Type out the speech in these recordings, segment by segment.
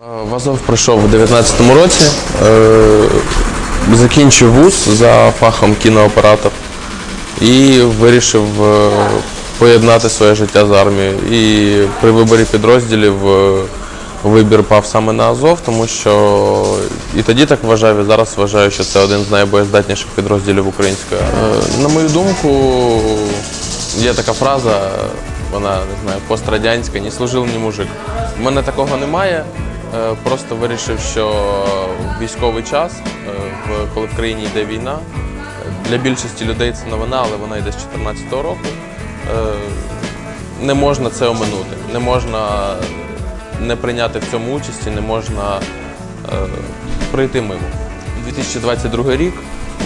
В Азов прийшов у 19-му році, е, закінчив вуз за фахом кінооператор і вирішив е, поєднати своє життя з армією. І при виборі підрозділів е, вибір пав саме на Азов, тому що і тоді так вважав, і зараз вважаю, що це один з найбоєздатніших підрозділів української армії. На мою думку, є така фраза, вона не знаю, пострадянська, ні служив, ні мужик. У мене такого немає. Е, Просто вирішив, що військовий час, е, коли в країні йде війна, для більшості людей це новина, але вона йде з 2014 року. е, Не можна це оминути, не можна не прийняти в цьому участі, не можна пройти мимо. 2022 рік,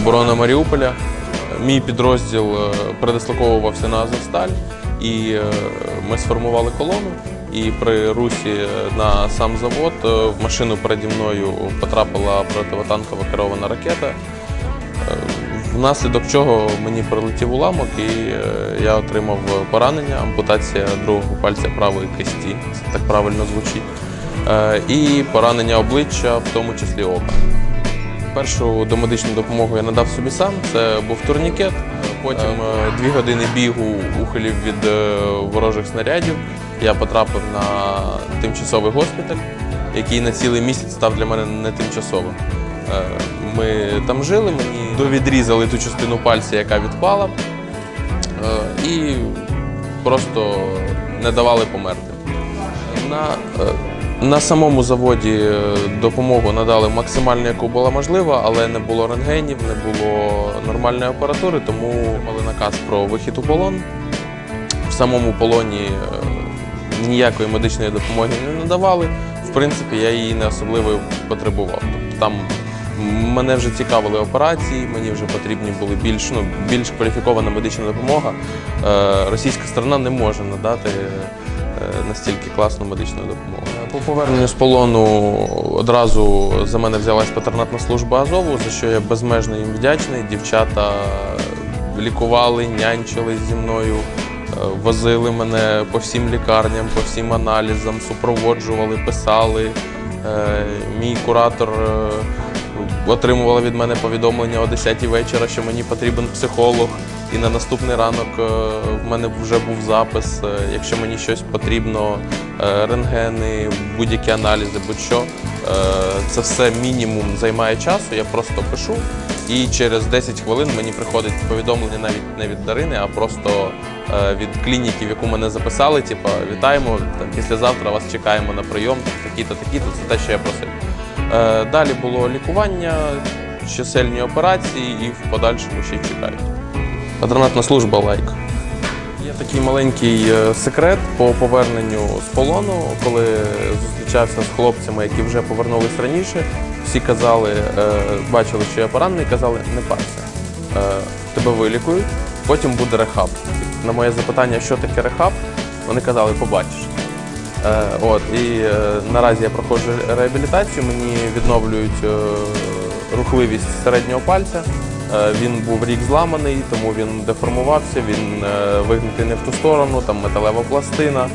оборона Маріуполя. Мій підрозділ передислоковувався на Азовсталь, і ми сформували колону. І при русі на сам завод е, в машину переді мною потрапила противотанкова керована ракета. Е, Внаслідок чого мені прилетів уламок, і е, я отримав поранення, ампутація другого пальця правої кисті, це так правильно звучить, і поранення обличчя, в тому числі ока. Першу домедичну допомогу я надав собі сам. Це був турнікет. Потім дві години бігу ухилів від ворожих снарядів. Я потрапив на тимчасовий госпіталь, який на цілий місяць став для мене не тимчасовим. Е, Ми там жили, мені довідрізали ту частину пальця, яка відпала, е, і просто не давали померти. На, е, на самому заводі допомогу надали максимально, яку була можлива, але не було рентгенів, не було нормальної апаратури, тому мали наказ про вихід у полон. В самому полоні ніякої медичної допомоги не надавали. В принципі, я її не особливо потребував. Тобто там мене вже цікавили операції, мені вже потрібні були більш, ну, більш кваліфікована медична допомога. Е, Російська сторона не може надати е, настільки класну медичну допомогу. По поверненню з полону одразу за мене взялась патронатна служба Азову, за що я безмежно їм вдячний. Дівчата лікували, нянчились зі мною, возили мене по всім лікарням, по всім аналізам, супроводжували, писали. Е, Мій куратор е, отримувала від мене повідомлення о 10 вечора, що мені потрібен психолог. І на наступний ранок е, в мене вже був запис. Якщо мені щось потрібно, рентгени, будь-які аналізи, будь-що. Це все мінімум займає часу. Я просто пишу, і через 10 хвилин мені приходить повідомлення навіть не від Дарини, а просто е, від клініки, в яку мене записали. Типа, вітаємо, там, післязавтра вас чекаємо на прийом, такі-то, такі-то. Це те, що я просив. Е, Далі було лікування, чисельні операції і в подальшому ще чекають. Патронатна служба лайк. Є такий маленький е, секрет по поверненню з полону, коли зустрічався з хлопцями, які вже повернулись раніше. Всі казали, е, бачили, що я поранений, казали, не парся. Е, Тебе вилікують, потім буде рехаб. На моє запитання, що таке рехаб, вони казали, побачиш. Е, От, і наразі я проходжу реабілітацію, мені відновлюють рухливість середнього пальця. Він був рік зламаний, тому він деформувався, він вигнутий не в ту сторону, там металева пластина,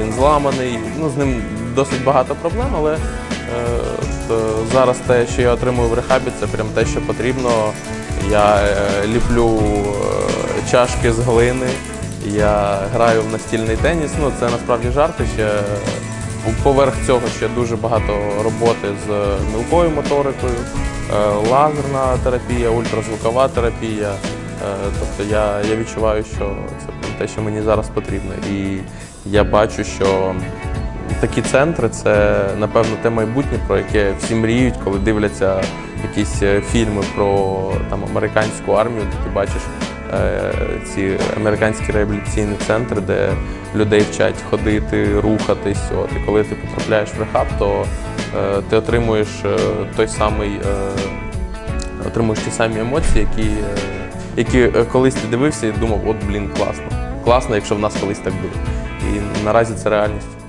він зламаний. Ну, з ним досить багато проблем, але зараз те, що я отримую в рехабі, це прям те, що потрібно. Я е, ліплю е, чашки з глини, я граю в настільний теніс. Ну, це насправді жарти. Ще поверх цього ще дуже багато роботи з мілкою моторикою, е, лазерна терапія, ультразвукова терапія. Е, Тобто я, я відчуваю, що це те, що мені зараз потрібно. І я бачу, що такі центри це напевно те майбутнє, про яке всі мріють, коли дивляться якісь е, фільми про там американську армію, де ти бачиш е, ці американські реабілітаційні центри, де людей вчать ходити, рухатись. От і коли ти потрапляєш в рехаб, то е, ти отримуєш е, той самий. Е, отримуєш ті самі емоції, які, е, які е, колись ти дивився і думав, от блін, класно. Класно, якщо в нас колись так буде. І наразі це реальність.